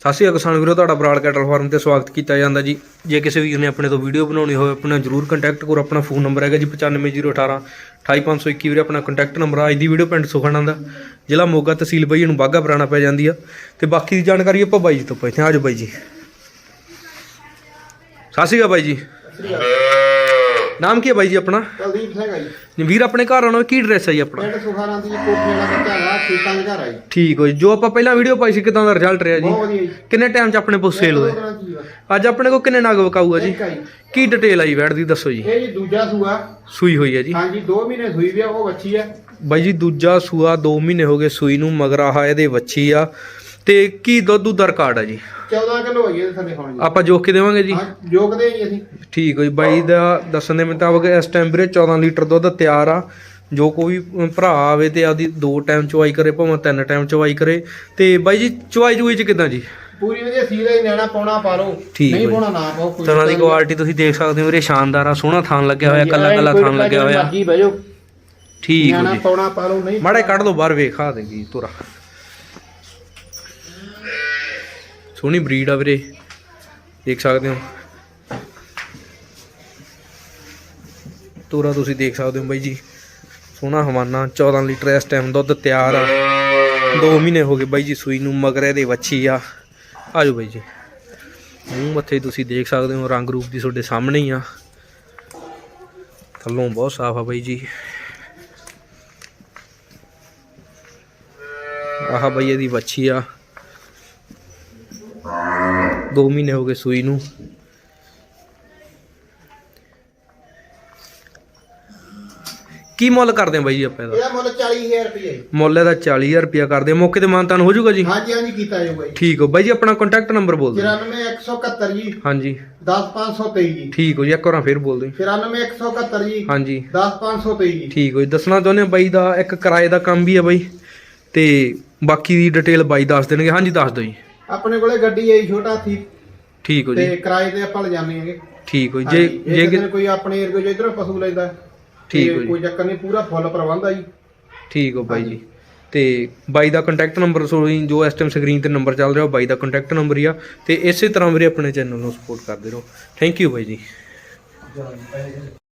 ਸਤਿ ਸ਼੍ਰੀ ਅਕਾਲ ਕਿਸਾਨ ਵੀਰੋ, ਤੁਹਾਡਾ ਬਰਾੜ ਕੈਟਲ ਫਾਰਮ ਤੇ ਸਵਾਗਤ ਕੀਤਾ ਜਾਂਦਾ ਜੀ। ਜੇ ਕਿਸੇ ਵੀਰ ਨੇ ਆਪਣੇ ਤੋਂ ਵੀਡੀਓ ਬਣਾਉਣੀ ਹੋਵੇ, ਆਪਣਾ ਜਰੂਰ ਕੰਟੈਕਟ ਕਰੋ। ਆਪਣਾ ਫੋਨ ਨੰਬਰ ਹੈਗਾ ਜੀ 95018 28521 ਵੀਰੇ, ਆਪਣਾ ਕੰਟੈਕਟ ਨੰਬਰ ਆ। ਅੱਜ ਦੀ ਵੀਡੀਓ ਪਿੰਡ ਸੁਖਣਾ ਦਾ ਜ਼ਿਲ੍ਹਾ ਮੋਗਾ ਤਹਿਸੀਲ ਬਈ ਨੂੰ ਬਾਗਾ ਪੁਰਾਣਾ ਪੈ ਜਾਂਦੀ ਆ। ਤੇ ਬਾਕੀ ਦੀ ਜਾਣਕਾਰੀ ਆਪਾਂ ਬਾਈ ਜੀ ਤੋਂ ਪੁੱਛਦੇ ਹਾਂ ਆਜੋ ਬਾਈ ਜੀ। ਸਤਿ ਸ਼੍ਰੀ ਅਕਾਲ ਬਾਈ ਜੀ। ਨਾਮ ਕੀ ਹੈ ਬਾਈ ਜੀ ਆਪਣਾ? ਕੁਲਦੀਪ ਸਿੰਘ ਆ ਜੀ। ਵੀਰ ਆਪਣੇ ਘਰ ਆਉਣਾ ਕੀ ਐਡਰੈਸ ਹੈ ਜੀ ਆਪਣਾ? ਪਿੰਡ ਸੁਖਾਰਾਂ ਦੀ ਕੋਠੀ ਵਾਲਾ ਬੱਚਾ ਆ ਖੇਤਾਂ ਦੇ ਘਰ ਜੀ। ਠੀਕ ਹੋ ਜੀ। ਜੋ ਆਪਾਂ ਪਹਿਲਾਂ ਵੀਡੀਓ ਪਾਈ ਸੀ ਕਿਦਾਂ ਦਾ ਰਿਜ਼ਲਟ ਰਿਹਾ ਜੀ? ਬਹੁਤ ਵਧੀਆ ਜੀ। ਕਿੰਨੇ ਟਾਈਮ 'ਚ ਆਪਣੇ ਕੋਲ ਸੇਲ ਹੋਏ ਦੋ ਤਰ੍ਹਾਂ ਦੀ ਆ। ਅੱਜ ਆਪਣੇ ਕੋਲ ਕਿੰਨੇ ਨਗ ਜੀ? ਇੱਕ ਆ ਜੀ। ਕੀ ਡਿਟੇਲ ਆਈ ਵੈਟ ਦੀ ਦੱਸੋ ਜੀ। ਇਹ ਜੀ ਦੂਜਾ ਸੂਆ। ਸੂਈ ਹੋਈ ਹੈ ਜੀ। ਹਾਂਜੀ 2 ਮਹੀਨੇ ਸੂਈ ਵੀ ਆ ਉਹ ਬੱਚੀ ਆ। ਬਾਈ ਜੀ ਦੂਜਾ ਸੂਆ 2 ਮਹੀਨੇ ਹੋ ਗਏ ਸੂਈ ਨੂੰ ਮਗਰ ਆਹ ਇਹਦੇ ਵੱਛੀ ਆ। ਤੇ ਕੀ ਦੁੱਧ ਦੁੱਧ ਰਿਕਾਰਡ ਆ ਜੀ? 14 ਕਿਲੋ ਹੋਈ ਇਹਦੇ ਥੱਲੇ ਹੁਣ ਜੀ। ਆਪਾਂ ਜੋਖ ਕੇ ਦੇਵਾਂਗੇ ਜੀ? ਹਾਂ ਜੋਗਦੇ ਜੀ ਅਸੀਂ। ਠੀਕ ਹੋ ਜੀ ਬਾਈ ਦਾ ਦੱਸਣ ਦੇ ਮੁਤਾਬਕ ਇਸ ਟਾਈਮ ਵੀਰੇ 14 ਲੀਟਰ ਦੁੱਧ ਤਿਆਰ ਆ। ਜੋ ਕੋਈ ਭਰਾ ਆਵੇ ਤੇ ਆਪਦੀ ਦੋ ਟਾਈਮ ਚਵਾਈ ਕਰੇ ਭਾਵੇਂ ਤਿੰਨ ਟਾਈਮ ਚਵਾਈ ਕਰੇ। ਤੇ ਬਾਈ ਜੀ ਚਵਾਈ ਚੁਈ ਚ ਕਿਦਾਂ ਜੀ? ਪੂਰੀ ਵਧੀਆ ਸੀਰਾ ਹੀ ਨਿਆਣਾ ਪਾਉਣਾ ਪਾ ਲਓ। ਠੀਕ ਨਹੀਂ। ਪਾਉਣਾ ਨਾ ਪਾਓ ਕੋਈ ਤਣਾ ਦੀ। ਕੁਆਲਿਟੀ ਤੁਸੀਂ ਦੇਖ ਸਕਦੇ ਹੋ ਵੀਰੇ ਸ਼ਾਨਦਾਰ ਆ ਸੋਹਣਾ ਥਾਨ ਲੱਗਿਆ ਹੋਇਆ ਕੱਲਾ ਕੱਲਾ ਥਾਨ ਲੱਗਿਆ ਹੋਇਆ। ਠੀਕ ਹੋ ਜੀ। ਪਾਉਣਾ ਪਾ ਲਓ ਨਹੀਂ ਮਾੜੇ ਕੱਢ ਦੋ ਬਾਹਰ ਵੇਖਾ ਦੇਗੀ ਤੁਰਾ। ਸੋਹਣੀ ਬਰੀਡ ਆ ਵੀਰੇ। ਦੇਖ ਸਕਦੇ ਹੋ। ਤੁਰਾ ਤੁਸੀਂ ਦੇਖ ਸਕਦੇ ਹੋ ਬਾਈ ਜੀ। ਸੋਹਣਾ ਹਵਾਨਾ 14 ਲੀਟਰ ਇਸ ਟਾਈਮ ਦੁੱਧ ਤਿਆਰ ਆ। 2 ਮਹੀਨੇ ਹੋ ਗਏ ਬਾਈ ਜੀ ਸੂਈ ਨੂੰ, ਮਗਰ ਇਹਦੇ ਵੱਛੀ ਆ। ਆਜੋ ਬਾਈ ਜੀ। ਮੂੰਹ ਮੱਥੇ ਤੁਸੀਂ ਦੇਖ ਸਕਦੇ ਹੋ, ਰੰਗ ਰੂਪ ਦੀ ਤੁਹਾਡੇ ਸਾਹਮਣੇ ਹੀ ਆ। ਥੱਲੋਂ ਬਹੁਤ ਸਾਫ਼ ਆ ਬਾਈ ਜੀ। ਆਹ ਬਾਈ ਇਹਦੀ ਵੱਛੀ ਆ। 2 ਮਹੀਨੇ ਹੋ ਗਏ ਸੂਈ ਨੂੰ। ਕੀ ਮੁੱਲ ਕਰਦੇ ਆ ਬਾਈ ਜੀ ਆਪਾਂ ਇਹਦਾ? ਇਹਦਾ ਮੁੱਲ 40000 ਰੁਪਏ ਮੁੱਲ ਇਹਦਾ 40000 ਰੁਪਿਆ ਕਰਦੇ ਆ। ਮੌਕੇ ਤੇ ਮਾਨਤਾਨ ਹੋ ਜਾਊਗਾ ਜੀ? ਹਾਂਜੀ ਹਾਂਜੀ ਕੀਤਾ ਜਾਊਗਾ ਜੀ। ਠੀਕ ਹੋ। ਬਾਈ ਜੀ ਆਪਣਾ ਕੰਟੈਕਟ ਨੰਬਰ ਬੋਲ ਦਿਓ। 94171 ਜੀ। ਹਾਂਜੀ। 10523 ਜੀ। ਠੀਕ ਹੋ ਜੀ ਇੱਕ ਵਾਰ ਫੇਰ ਬੋਲ ਦਿਓ। 94171 ਜੀ। ਹਾਂਜੀ। 10523 ਜੀ। ਠੀਕ ਹੋ ਜੀ ਦੱਸਣਾ ਚਾਹੁੰਦੇ ਆ ਬਾਈ ਦਾ ਇੱਕ ਕਿਰਾਏ ਦਾ ਕੰਮ ਵੀ ਆ ਬਾਈ। ਤੇ ਬਾਕੀ ਦੀ ਡਿਟੇਲ ਬਾਈ ਦੱਸ ਦੇਣਗੇ। ਹਾਂਜੀ ਦੱਸ ਦਿਓ ਜੀ। ਆਪਣੇ ਕੋਲੇ ਗੱਡੀ ਹੈ ਜੀ, ਛੋਟਾ ਹਾਥੀ। ਠੀਕ ਹੋ ਜੀ। ਤੇ ਕਿਰਾਏ ਤੇ ਆਪਾਂ ਲਿਜਾਣੇ ਹੈਗੇ। ਠੀਕ ਹੋ ਜੀ। ਹਾਂਜੀ, ਜੇ ਜੇ ਜੇ ਕਿਸੇ ਨੇ ਕੋਈ ਆਪਣੇ ਏਰੀਏ ਜੋ ਇਧਰੋਂ ਪਸ਼ੂ ਲੈਂਦਾ ਠੀਕ ਤੇ ਹੋ ਜੀ। ਕੋਈ ਚੱਕਰ ਨਹੀਂ ਪੂਰਾ ਫੁੱਲ ਪ੍ਰਬੰਧ ਆ ਜੀ। ਠੀਕ ਹੋ ਬਾਈ ਜੀ। ਤੇ ਬਾਈ ਦਾ ਕੰਟੈਕਟ ਨੰਬਰ ਸੋਈ ਜੋ ਇਸ ਟਾਈਮ ਸਕਰੀਨ ਤੇ ਨੰਬਰ ਚੱਲ ਰਿਹਾ ਉਹ ਬਾਈ ਦਾ ਕੰਟੈਕਟ ਨੰਬਰ ਹੀ ਆ। ਤੇ ਇਸੇ ਤਰ੍ਹਾਂ ਵੀਰੇ ਆਪਣੇ ਚੈਨਲ ਨੂੰ ਸਪੋਰਟ ਕਰਦੇ ਰਹੋ। ਥੈਂਕ ਯੂ ਬਾਈ ਜੀ।